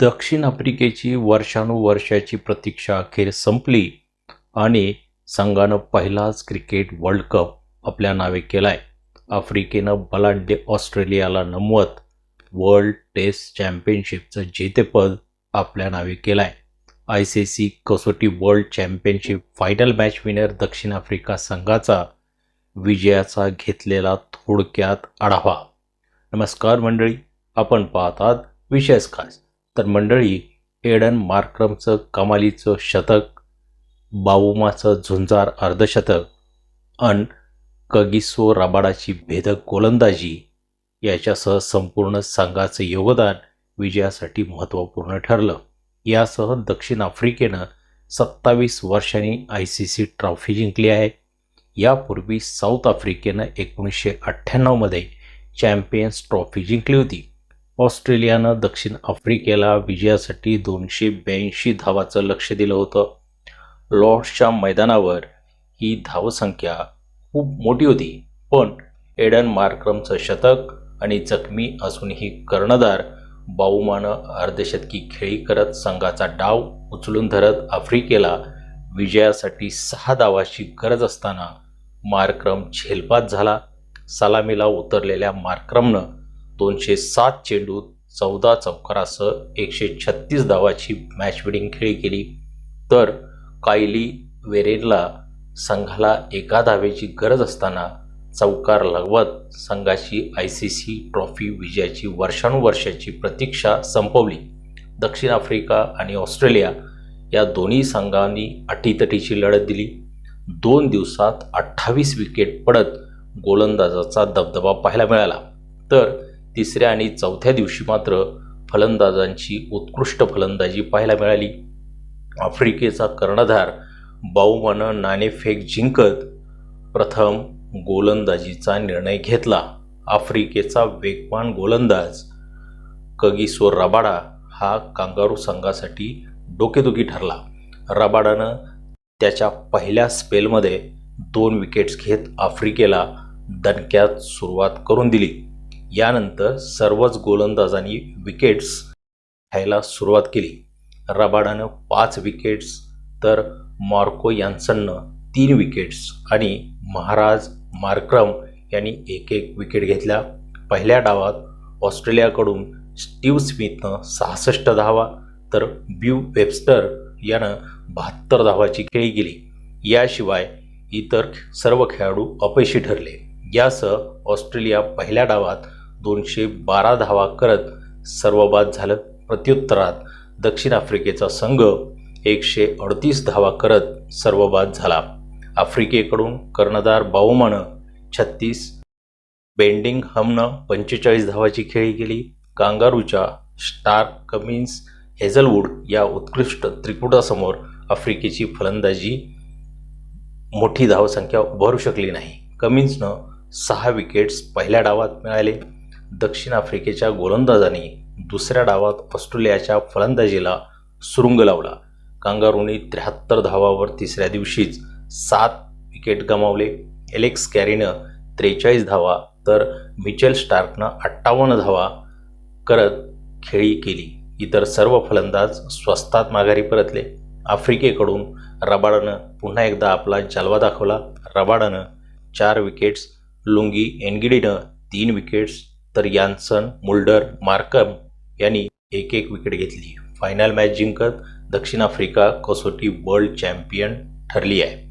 दक्षिण आफ्रिकेची वर्षानुवर्षाची प्रतीक्षा अखेर संपली आणि संघानं पहिलाच क्रिकेट वर्ल्ड कप आपल्या नावे केलाय. आफ्रिकेनं बलाढ्य ऑस्ट्रेलियाला नमवत वर्ल्ड टेस्ट चॅम्पियनशिपचं जेतेपद आपल्या नावे केलाय. आय सी सी कसोटी world championship final match winner दक्षिण आफ्रिका संघाचा विजयाचा घेतलेला थोडक्यात आढावा. नमस्कार मंडळी आपण पाहतात विशेष खास. तर मंडळी एडन मार्क्रमचं कमालीचं शतक बावुमाचं झुंजार अर्धशतक अन कगिसो राबाडाची भेदक गोलंदाजी याच्यासह संपूर्ण संघाचं योगदान विजयासाठी महत्त्वपूर्ण ठरलं. यासह दक्षिण आफ्रिकेनं सत्तावीस वर्षांनी आय सी सी ट्रॉफी जिंकली आहे. यापूर्वी साऊथ आफ्रिकेनं एकोणीसशे अठ्ठ्याण्णवमध्ये चॅम्पियन्स ट्रॉफी जिंकली होती. ऑस्ट्रेलियानं दक्षिण आफ्रिकेला विजयासाठी दोनशे ब्याऐंशी धावाचं लक्ष दिलं होतं. लॉर्ड्सच्या मैदानावर ही धावसंख्या खूप मोठी होती. पण एडन मार्क्रमचं शतक आणि जखमी असूनही कर्णधार बाऊमानं अर्धशतकी खेळी करत संघाचा डाव उचलून धरत आफ्रिकेला विजयासाठी सहा धावाची गरज असताना मार्क्रम झेलपात झाला. सलामीला उतरलेल्या मार्क्रमनं दोनशे सात चेंडूत चौदा चौकारासह एकशे छत्तीस धावाची मॅच विडिंग खेळी केली. तर कायली वेरेनला संघाला एका धावेची गरज असताना चौकार लगवत संघाची आय सी सी ट्रॉफी विजयाची वर्षानुवर्षाची प्रतीक्षा संपवली. दक्षिण आफ्रिका आणि ऑस्ट्रेलिया या दोन्ही संघांनी अटीतटीची लढत दिली. दोन दिवसात अठ्ठावीस विकेट पडत गोलंदाजाचा दबदबा पाहायला मिळाला. तर तिसऱ्या आणि चौथ्या दिवशी मात्र फलंदाजांची उत्कृष्ट फलंदाजी पाहायला मिळाली. आफ्रिकेचा कर्णधार बाऊमानं नाणेफेक जिंकत प्रथम गोलंदाजीचा निर्णय घेतला. आफ्रिकेचा वेगवान गोलंदाज कगिसो रबाडा हा कांगारू संघासाठी डोकेदुखी ठरला. रबाडानं त्याच्या पहिल्या स्पेलमध्ये दोन विकेट्स घेत आफ्रिकेला दणक्यात सुरुवात करून दिली. यानंतर सर्वच गोलंदाजांनी विकेट्स घ्यायला सुरुवात केली. रबाडानं पाच विकेट्स तर मॉर्को यांसननं तीन विकेट्स आणि महाराज मार्क्रम यांनी एक एक विकेट घेतल्या. पहिल्या डावात ऑस्ट्रेलियाकडून स्टीव्ह स्मिथनं सहासष्ट धावा तर ब्यू वेबस्टर यानं बहात्तर धावाची खेळी गेली याशिवाय इतर सर्व खेळाडू अपयशी ठरले. यासह ऑस्ट्रेलिया पहिल्या डावात दोनशे बारा धावा करत सर्वबाद झालं प्रत्युत्तरात. दक्षिण आफ्रिकेचा संघ एकशे अडतीस धावा करत सर्वबाद झाला. आफ्रिकेकडून कर्णधार बाऊमानं छत्तीस बेंडिंग हमनं पंचेचाळीस धावाची खेळी केली. कांगारूच्या स्टार्क कमिन्स हेझलवूड या उत्कृष्ट त्रिकुटासमोर आफ्रिकेची फलंदाजी मोठी धावसंख्या उभारू शकली नाही. कमिन्सनं सहा विकेट्स पहिल्या डावात मिळाले. दक्षिण आफ्रिकेच्या गोलंदाजांनी दुसऱ्या डावात ऑस्ट्रेलियाच्या फलंदाजीला सुरुंग लावला. कांगारूने त्र्याहत्तर धावावर तिसऱ्या दिवशीच सात विकेट गमावले. एलेक्स कॅरीनं त्रेचाळीस धावा तर मिचेल स्टार्कनं अठ्ठावन्न धावा करत खेळी केली. इतर सर्व फलंदाज स्वस्तात माघारी परतले. आफ्रिकेकडून रबाडानं पुन्हा एकदा आपला जलवा दाखवला. रबाडानं चार विकेट्स लुंगी एनगिडीनं तीन विकेट्स तर यान्सन मुल्डर मार्कम यांनी एक एक विकेट घेतली. फायनल मॅच जिंकत दक्षिण आफ्रिका कसोटी वर्ल्ड चॅम्पियन ठरली आहे.